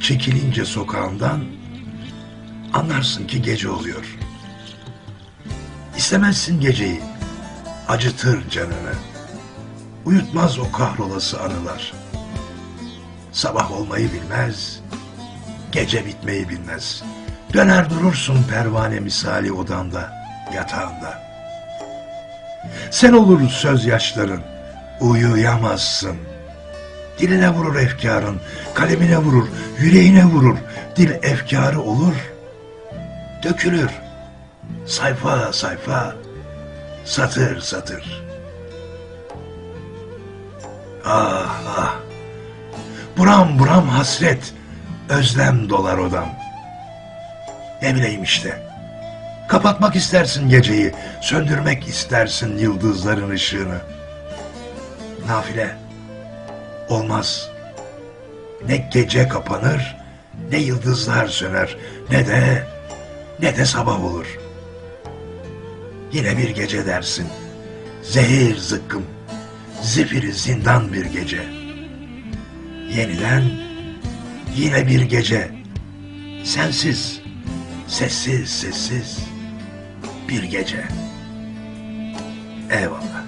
çekilince sokağından anlarsın ki gece oluyor. İstemezsin geceyi, acıtır canını. Uyutmaz o kahrolası anılar. Sabah olmayı bilmez, gece bitmeyi bilmez. Döner durursun pervane misali odanda, yatağında. Sen olur söz yaşların, uyuyamazsın. Diline vurur efkarın, kalemine vurur, yüreğine vurur. Dil efkarı olur, dökülür. Sayfa sayfa, satır satır. Ah ah, buram buram hasret, özlem dolar odam. Ne bileyim işte. Kapatmak istersin geceyi, söndürmek istersin yıldızların ışığını. Nafile, olmaz. Ne gece kapanır, ne yıldızlar söner, ne de, ne de sabah olur. Yine bir gece dersin, zehir zıkkım, zifiri zindan bir gece. Yeniden, yine bir gece, sensiz, sessiz sessiz bir gece. Eyvallah.